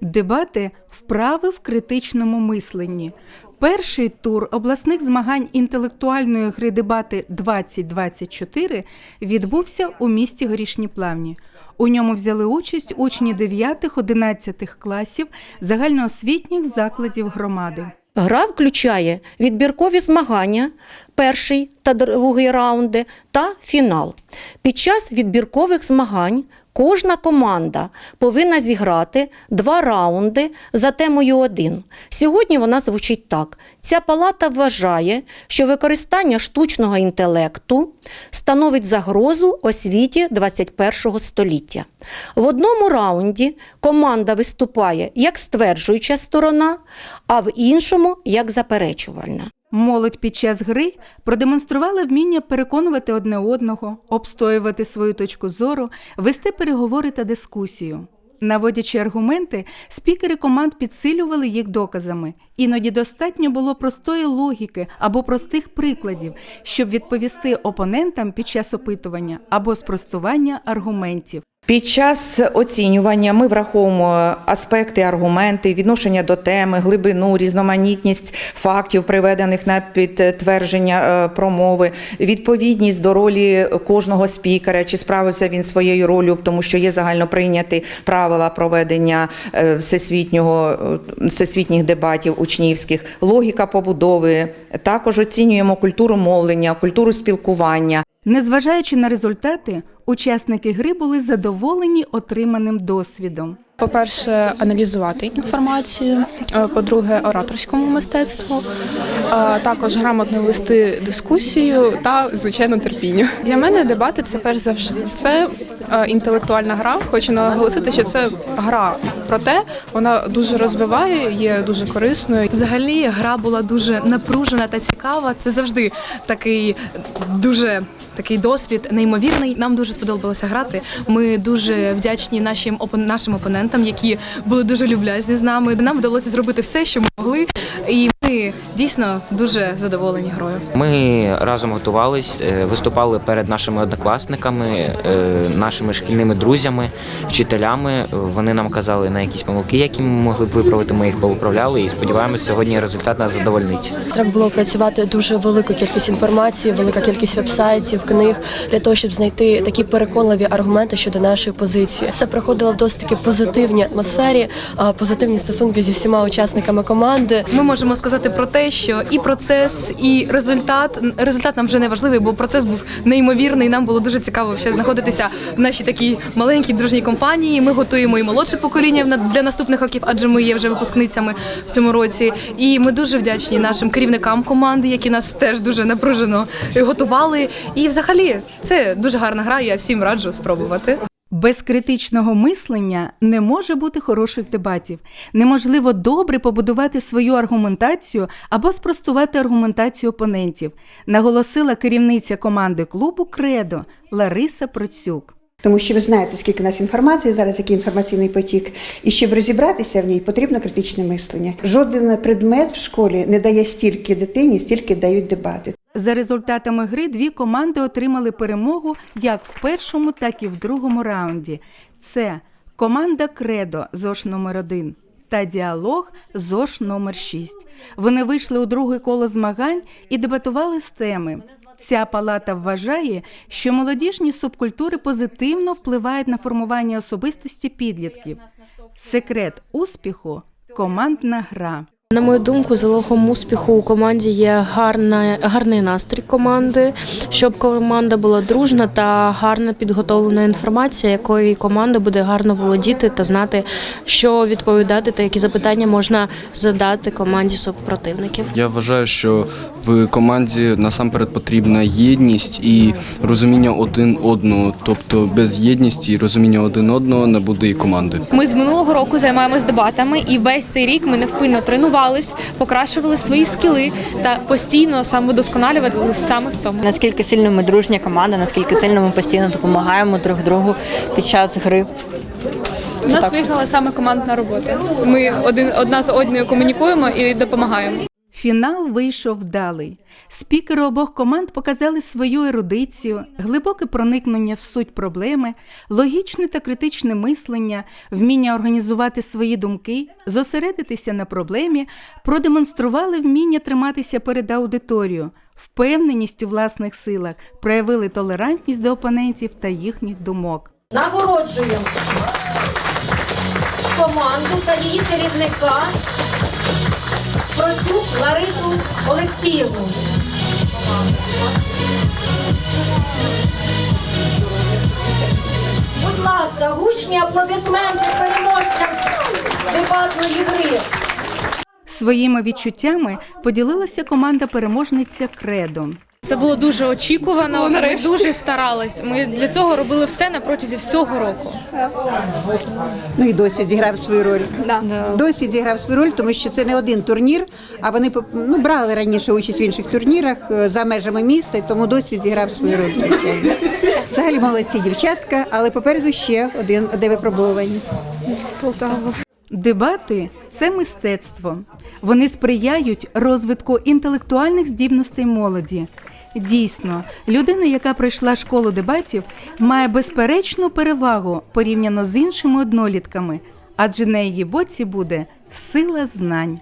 Дебати вправи в критичному мисленні. Перший тур обласних змагань інтелектуальної гри дебати 2024 відбувся у місті Горішні Плавні. У ньому взяли участь учні 9-11 класів загальноосвітніх закладів громади. Гра включає відбіркові змагання, перший та другий раунди та фінал. Під час відбіркових змагань кожна команда повинна зіграти два раунди за темою 1. Сьогодні вона звучить так: ця палата вважає, що використання штучного інтелекту становить загрозу освіті 21 століття. В одному раунді команда виступає як стверджуюча сторона, а в іншому як заперечувальна. Молодь під час гри продемонструвала вміння переконувати одне одного, обстоювати свою точку зору, вести переговори та дискусію. Наводячи аргументи, спікери команд підсилювали їх доказами. Іноді достатньо було простої логіки або простих прикладів, щоб відповісти опонентам під час опитування або спростування аргументів. Під час оцінювання ми враховуємо аспекти, аргументи, відношення до теми, глибину, різноманітність фактів, приведених на підтвердження е, промови, відповідність до ролі кожного спікера, чи справився він своєю ролью, тому що є загально прийняті правила проведення е, всесвітнього е, всесвітніх дебатів учнівських, логіка побудови. Також оцінюємо культуру мовлення, культуру спілкування. Незважаючи на результати, учасники гри були задоволені отриманим досвідом. По-перше, аналізувати інформацію, е, по-друге, ораторському мистецтву, також грамотно вести дискусію та, звичайно, терпіння. Для мене дебати це перш за все е, інтелектуальна гра. Хочу наголосити, що це гра. Проте вона дуже розвиває, є дуже корисною. Взагалі гра була дуже напружена та цікава. Це завжди такий дуже такий досвід, неймовірний. Нам дуже сподобалося грати. Ми дуже вдячні нашим нашим опонентам, які були дуже люблязні з нами. Нам вдалося зробити все, що ми могли, і дійсно дуже задоволені грою. Ми разом готувались, е, виступали перед нашими однокласниками, е, нашими шкільними друзями, вчителями. Вони нам казали на якісь помилки, які ми могли б виправити. Ми їх повиправляли і сподіваємось, сьогодні результат нас задовольнить. Треба було працювати дуже велику кількість інформації, велика кількість вебсайтів, книг для того, щоб знайти такі переконливі аргументи щодо нашої позиції. Все проходило в досить таки позитивній атмосфері, а, позитивні стосунки зі всіма учасниками команди. Ми можемо сказати про те, що і процес, і результат результат нам вже не важливий, бо процес був неймовірний. Нам було дуже цікаво ще знаходитися в нашій такій маленькій дружній компанії. Ми готуємо і молодше покоління для наступних років, адже ми є вже випускницями в цьому році. І ми дуже вдячні нашим керівникам команди, які нас теж дуже напружено готували. І взагалі це дуже гарна гра. Я всім раджу спробувати. Без критичного мислення не може бути хороших дебатів. Неможливо добре побудувати свою аргументацію або спростувати аргументацію опонентів, наголосила керівниця команди клубу Кредо Лариса Процюк. Тому що ви знаєте, скільки у нас інформації зараз, який інформаційний потік, і щоб розібратися в ній, потрібно критичне мислення. Жоден предмет в школі не дає стільки дитині, стільки дають дебати. За результатами гри дві команди отримали перемогу як в першому, так і в другому раунді. Це команда Кредо ЗОШ номер 1 та діалог ЗОШ номер 6 Вони вийшли у друге коло змагань і дебатували з теми. Ця палата вважає, що молодіжні субкультури позитивно впливають на формування особистості підлітків. Секрет успіху командна гра. На мою думку, залогом успіху у команді є гарна, гарний настрій команди, щоб команда була дружна та гарно підготовлена інформація, якою команда буде гарно володіти та знати, що відповідати та які запитання можна задати команді супротивників. Я вважаю, що в команді насамперед потрібна єдність і розуміння один одного. Тобто без єдності і розуміння один одного не буде і команди. Ми з минулого року займаємось дебатами, і весь цей рік ми невпинно тренувались, покращували свої скіли та постійно самовдосконалювали саме в цьому. Наскільки сильно ми дружня команда, наскільки сильно ми постійно допомагаємо друг другу під час гри. У нас виграла саме командна робота. Ми один одна з одною комунікуємо і допомагаємо. Фінал вийшов вдалий. Спікери обох команд показали свою ерудицію, глибоке проникнення в суть проблеми, логічне та критичне мислення, вміння організувати свої думки, зосередитися на проблемі, продемонстрували вміння триматися перед аудиторією, впевненість у власних силах, проявили толерантність до опонентів та їхніх думок. Нагороджуємо команду та її керівника Процюк Ларису Олексіївну. Будь ласка, гучні аплодисменти переможцям дебатної гри. Своїми відчуттями поділилася команда переможниця Кредо. Це було дуже очікувано. Ми дуже старались. Ми для цього робили все на протязі всього року. Ну і досвід зіграв свою роль. Досвід зіграв свою роль, тому що це не один турнір, а вони ну, брали раніше участь в інших турнірах е, за межами міста, і тому досвід зіграв свою роль, звичайно. Взагалі молодці дівчатка, але попереду ще один одне випробування. Дебати це мистецтво. Вони сприяють розвитку інтелектуальних здібностей молоді. Дійсно, людина, яка пройшла школу дебатів, має безперечну перевагу порівняно з іншими однолітками, адже на її боці буде сила знань.